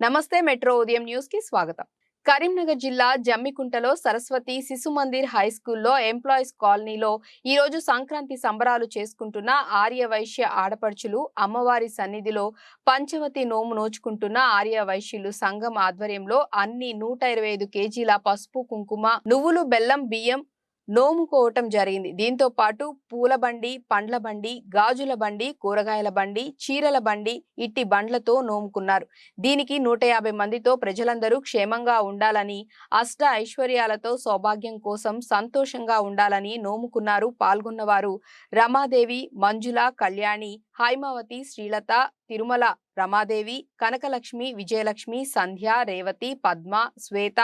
నమస్తే మెట్రో ఉదయం న్యూస్కి స్వాగతం. కరీంనగర్ జిల్లా జమ్మికుంటలో సరస్వతి శిశు మందిర్ హై స్కూల్లో ఎంప్లాయీస్ కాలనీలో ఈ రోజు సంక్రాంతి సంబరాలు చేసుకుంటున్న ఆర్య వైశ్య ఆడపడుచులు అమ్మవారి సన్నిధిలో పంచవతి నోము నోచుకుంటున్న ఆర్య వైశ్యులు సంఘం ఆధ్వర్యంలో అన్ని నూట ఇరవై ఐదు కేజీల పసుపు కుంకుమ నువ్వులు బెల్లం బియ్యం నోముకోవటం జరిగింది. దీంతో పాటు పూల బండి పండ్ల బండి గాజుల బండి కూరగాయల బండి చీరల బండి ఇట్టి బండ్లతో నోముకున్నారు. దీనికి నూట యాభై మందితో ప్రజలందరూ క్షేమంగా ఉండాలని అష్ట ఐశ్వర్యాలతో సౌభాగ్యం కోసం సంతోషంగా ఉండాలని నోముకున్నారు పాల్గొన్నవారు రమాదేవి మంజుల కళ్యాణి హైమావతి శ్రీలత తిరుమల రమాదేవి కనకలక్ష్మి విజయలక్ష్మి సంధ్య రేవతి పద్మ శ్వేత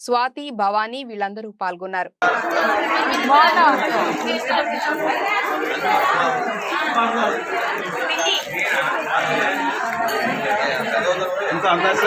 స్వాతి భవానీ వీళ్ళందరూ పాల్గొన్నారు. ఇంత అందాజు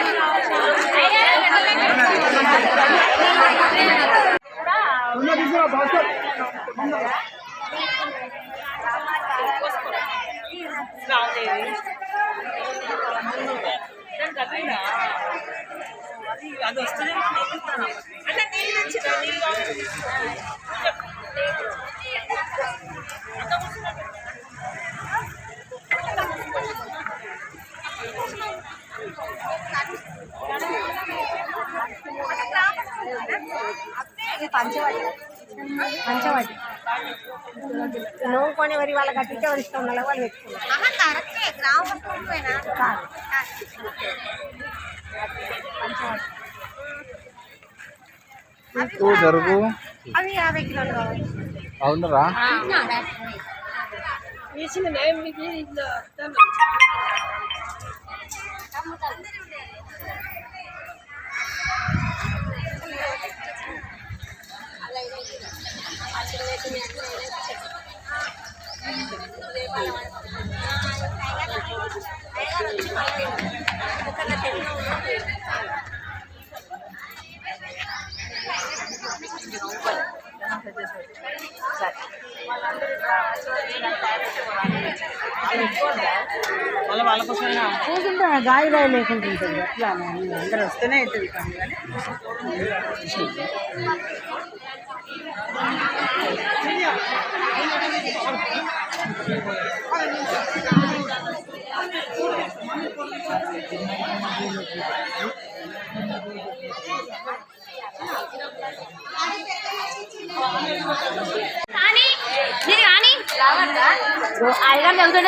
అదే అదే. అది వస్తుంది అంటే నీళ్ళు తెచ్చిన నీళ్ళు పంచవాడి పంచవాడి నవ్వుకొని వరి వాళ్ళకి అట్టింటే వారి ఇష్టం ఉన్న వాళ్ళు పెట్టుకున్నారు. జరుగు. అవి యాభై కిలోలు కావాలి. అవునరా? వేసిన నేను మీకు ఇట్లా వాళ్ళ వాళ్ళ కోసమైనా కూర్చుంటే గాయ గాయ లేకుండా ఉంటుంది అట్లా అందరూ వస్తేనే అవుతుంది కానీ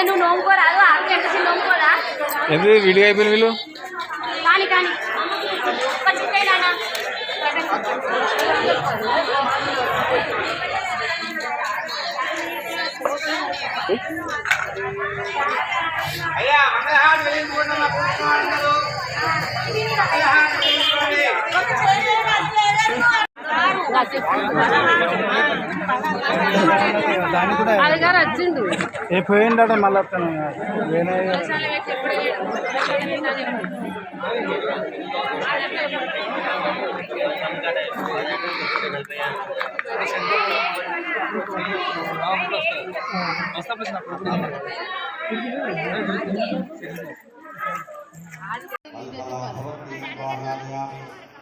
నువ్వు నోముకోరాదు ఆరు నోముకోరా? ఎందుకు విడిగా అయిపోయిన వీళ్ళు? కానీ కానీ. ఒక్క చిట్టేనా వచ్చిండు ఏ మళ్ళీ వస్తాను వేరే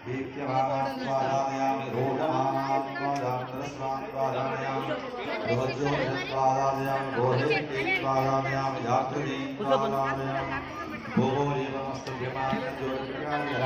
दीप्यभागात्वादायामि रोढमानात्वादात्रस्वात्वादायामि ध्वजोत्वादायामि गोहेत्वादायामि जागृतित्वादायामि भोरेव मस्तभ्यमानज्योतिप्रकाशः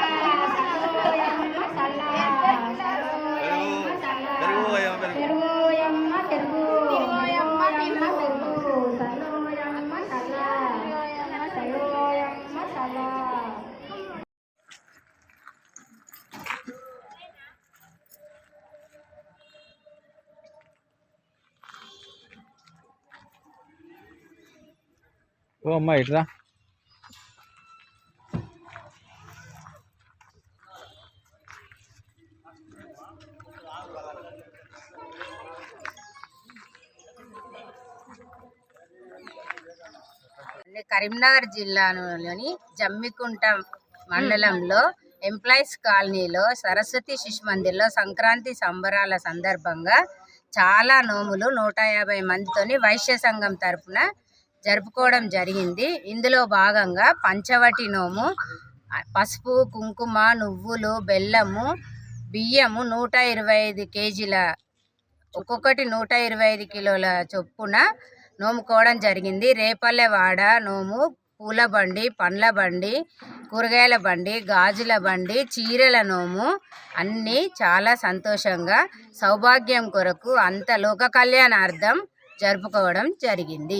అమ్మా ఇట్రా కరీంనగర్ జిల్లాలోని జమ్మికుంట మండలంలో ఎంప్లాయీస్ కాలనీలో సరస్వతి శిశు మందిర్లో సంక్రాంతి సంబరాల సందర్భంగా చాలా నోములు నూట యాభై మందితోని వైశ్య సంఘం తరపున జరుపుకోవడం జరిగింది. ఇందులో భాగంగా పంచవటి నోము పసుపు కుంకుమ నువ్వులు బెల్లము బియ్యము నూట ఇరవై ఐదు కేజీల ఒక్కొక్కటి నూట ఇరవై ఐదు కిలోల చొప్పున నోముకోవడం జరిగింది. రేపల్లెవాడ నోము పూల బండి పండ్ల బండి కూరగాయల బండి గాజుల బండి చీరల నోము అన్నీ చాలా సంతోషంగా సౌభాగ్యం కొరకు అంత లోక కళ్యాణార్థం జరుపుకోవడం జరిగింది.